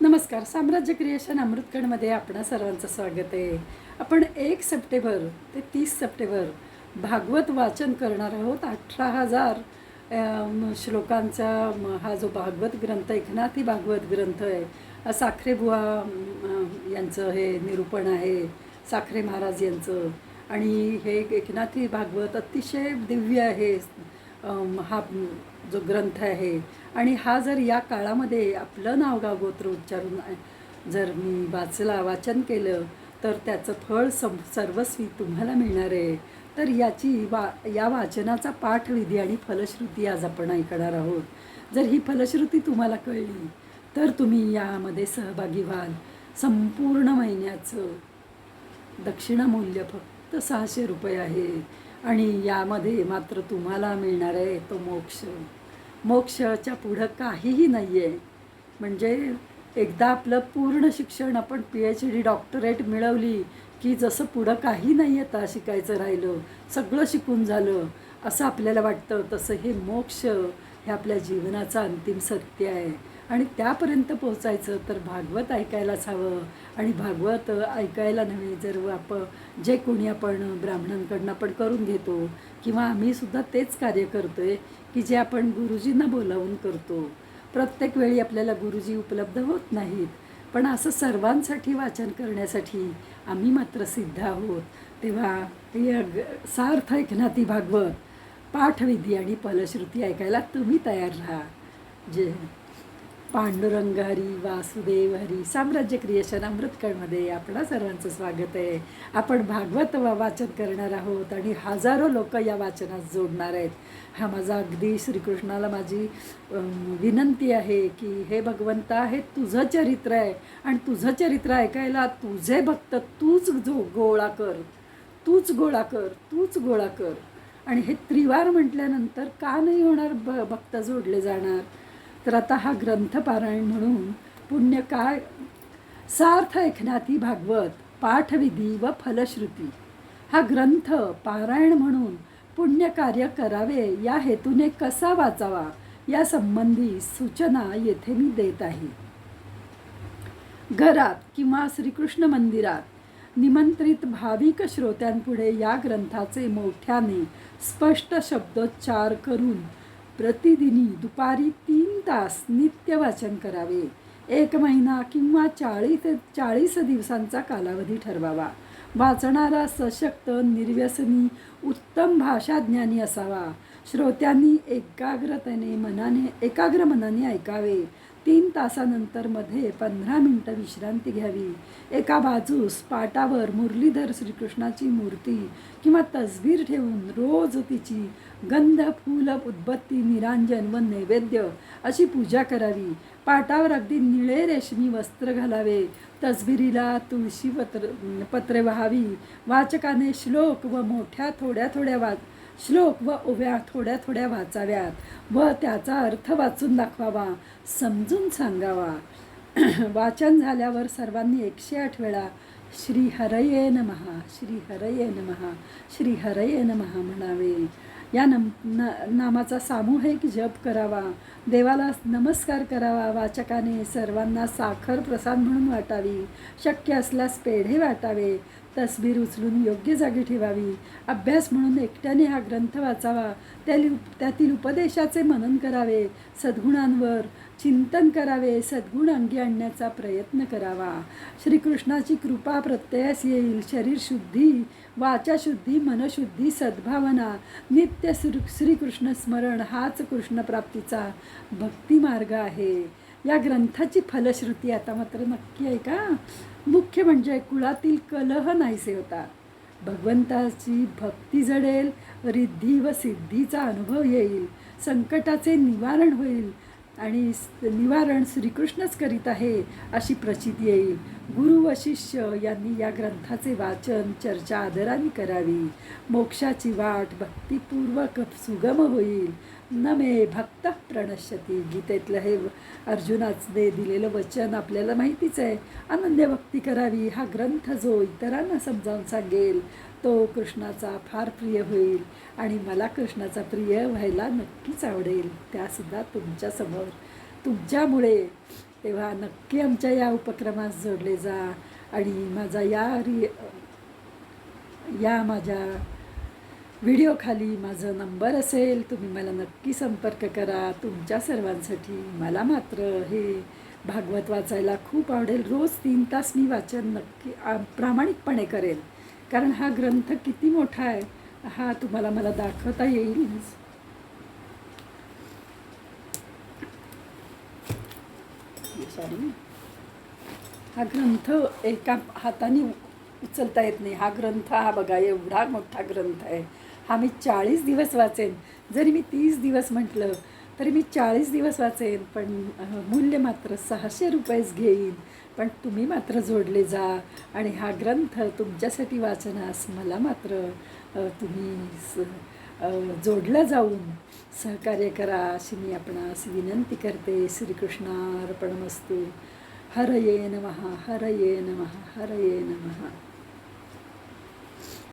नमस्कार. साम्राज्य क्रिएशन अमृतकडमध्ये आपणा सर्वांचं स्वागत आहे. आपण एक सप्टेंबर ते तीस सप्टेंबर भागवत वाचन करणार आहोत. अठरा हजार श्लोकांचा हा जो भागवत ग्रंथ एकनाथी भागवत ग्रंथ आहे साखरेबुवा यांचं हे निरूपण आहे साखरे महाराज यांचं. आणि हे एकनाथी भागवत अतिशय दिव्य आहे. हा जो ग्रंथ आहे. आणि हा जर या काळामध्ये आपलं नावगाव गोत्र उच्चारून जर मी वाचला वाचन केलं तर त्याचं फळ सम सर्वस्वी तुम्हाला मिळणार आहे. तर याची वा या वाचनाचा पाठविधी आणि फलश्रुती आज आपण ऐकणार आहोत. जर ही फलश्रुती तुम्हाला कळली तर तुम्ही यामध्ये सहभागी व्हाल. संपूर्ण महिन्याचं दक्षिणा मूल्य फक्त सहाशे रुपये आहे. आणि यामध्ये मात्र तुम्हाला मिळणार आहे तो मोक्ष. मोक्षच्या पुढं काहीही नाही आहे म्हणजे एकदा आपलं पूर्ण शिक्षण आपण पी एच डी डॉक्टरेट मिळवली की जसं पुढं काही नाही आता शिकायचं राहिलं सगळं शिकून झालं असं आपल्याला वाटतं. तसं हे मोक्ष हे आपल्या जीवनाचं अंतिम सत्य आहे. आणि त्यापर्यंत पोचायचं तर भागवत ऐकायलाच हवं. आणि भागवत ऐकायला नव्हे जर आपण जे कोणी आपण ब्राह्मणांकडनं आपण करून घेतो किंवा आम्ही सुद्धा तेच कार्य करतो आहे की जे आपण गुरुजींना बोलावून करतो. प्रत्येक वेळी आपल्याला गुरुजी उपलब्ध होत नाहीत. पण असं सर्वांसाठी वाचन करण्यासाठी आम्ही मात्र सिद्ध आहोत. तेव्हा हे सार्थ ऐकनाती भागवत पाठविधी आणि फलश्रुती ऐकायला तुम्ही तयार राहा. जे पांडुरंग हरी वासुदेव हरी साम्राज्य क्रिएशन अमृतकडमध्ये आपणा सर्वांचं स्वागत आहे. आपण भागवत वाचन करणार आहोत आणि हजारो लोक या वाचनात जोडणार आहेत. हा माझा अगदी श्रीकृष्णाला माझी विनंती आहे की हे भगवंता हे तुझं चरित्र आहे. आणि तुझं चरित्र ऐकायला तुझे भक्त तूच जो गोळा कर. तूच गोळा कर तूच गोळा कर. आणि हे त्रिवार म्हटल्यानंतर का नाही होणार ब भक्त जोडले जाणार? तर आता हा ग्रंथ पारायण म्हणून पुण्य काय? सार्थ एकनाथी भागवत पाठविधी व फलश्रुती. हा ग्रंथ पारायण म्हणून पुण्यकार्य करावे या हेतूने कसा वाचावा या संबंधी सूचना येथे मी देत आहे. घरात किंवा श्रीकृष्ण मंदिरात निमंत्रित भाविक श्रोत्यांपुढे या ग्रंथाचे मोठ्याने स्पष्ट शब्दोच्चार करून प्रतिदिनी दुपारी तीन तास नित्य वाचन करावे. एक महिना किंवा चाळीस चाळीस दिवसांचा कालावधी ठरवावा. वाचणारा सशक्त निर्व्यसनी उत्तम भाषाज्ञानी असावा. श्रोत्यांनी एकाग्रतेने मनाने एकाग्र मनाने ऐकावे. तीन तासानंतरमध्ये पंधरा मिनटं विश्रांती घ्यावी. एका बाजूस पाटावर मुरलीधर श्रीकृष्णाची मूर्ती किंवा तसबीर ठेवून रोज तिची गंध फूल उद्बत्ती निरांजन व नैवेद्य अशी पूजा करावी. पाटावर अगदी निळे रेशमी वस्त्र घालावे. तसबिरीला तुळशी पत्र पत्रे व्हावी. वाचकाने श्लोक व मोठ्या थोड्या थोड्या वा श्लोक व ओव्या थोड्या थोड्या वाचाव्यात व त्याचा अर्थ वाचून दाखवावा समजून सांगावा. वाचन झाल्यावर सर्वांनी एकशे आठ वेळा श्री हरये नमहा श्री हरये नमहा श्री हरये नमहा म्हणावे. या नम न नामाचा सामूहिक जप करावा. देवाला नमस्कार करावा वाचकाने सर्वांना साखर प्रसाद म्हणून वाटावी. शक्य असल्यास पेढे वाटावे. तसबीर उचलून योग्य जागी ठेवावी. अभ्यास म्हणून एकट्याने हा ग्रंथ वाचावा. त्याली त्यातील उपदेशाचे मनन करावे. सद्गुणांवर चिंतन करावे. सद्गुण अंगी आणण्याचा प्रयत्न करावा. श्रीकृष्णाची कृपा प्रत्ययास येईल. शरीर शुद्धी वाचाशुद्धी मनशुद्धी सद्भावना नित्य श्री श्रीकृष्ण स्मरण हाच कृष्णप्राप्तीचा. भक्तिमार्ग आहे. या ग्रंथाची फलश्रुती आता मात्र नक्की आहे का? मुख्य म्हणजे कुळातील कलह नाहीसे होतात. भगवंताची भक्ती जडेल रिद्धी व सिद्धीचा अनुभव येईल संकटाचे निवारण होईल आणि निवारण श्रीकृष्णच करीत आहे अशी प्रचिती येईल. गुरु व शिष्य यांनी या ग्रंथाचे वाचन चर्चा आदराने करावी. मोक्षाची वाट भक्तिपूर्वक सुगम होईल. न मे भक्त प्रणश्यती. गीतेतलं हे अर्जुनाचे दिलेलं वचन आपल्याला माहितीच आहे. आनंद भक्ती करावी. हा ग्रंथ जो इतरांना समजावून सांगेल तो कृष्णाचा फार प्रिय होईल आणि मला कृष्णाचा प्रिय व्हायला नक्कीच आवडेल. त्यासुद्धा तुमच्यासमोर. तुमच्यामुळे तेव्हा नक्की आमच्या या उपक्रमास जोडले जा आणि माझा या रि या माझ्या व्हिडिओखाली माझा नंबर असेल तुम्ही मला नक्की संपर्क करा. तुमच्या सर्वांसाठी मला मात्र हे भागवत वाचायला खूप आवडेल. रोज तीन तास मी वाचन नक्की प्रामाणिकपणे करेल. कारण हा ग्रंथ किती मोठा आहे हा तुम्हाला मला दाखवता येईल. सॉरी हा ग्रंथ एका हाताने उचलता येत नाही. हा ग्रंथ हा बघा एवढा मोठा ग्रंथ आहे. हा मी चाळीस दिवस वाचेन. जरी मी तीस दिवस म्हटलं तरी मी चाळीस दिवस वाचेन पण मूल्य मात्र सहाशे रुपयेच घेईन. पण तुम्ही मात्र जोडले जा. आणि हा ग्रंथ तुमच्यासाठी वाचनास मला मात्र तुम्ही स जोडलं जाऊन सहकार्य करा अशी मी आपणास विनंती करते. श्रीकृष्णार्पणमस्तू. हरये नमः हरये नमः हरये नमः.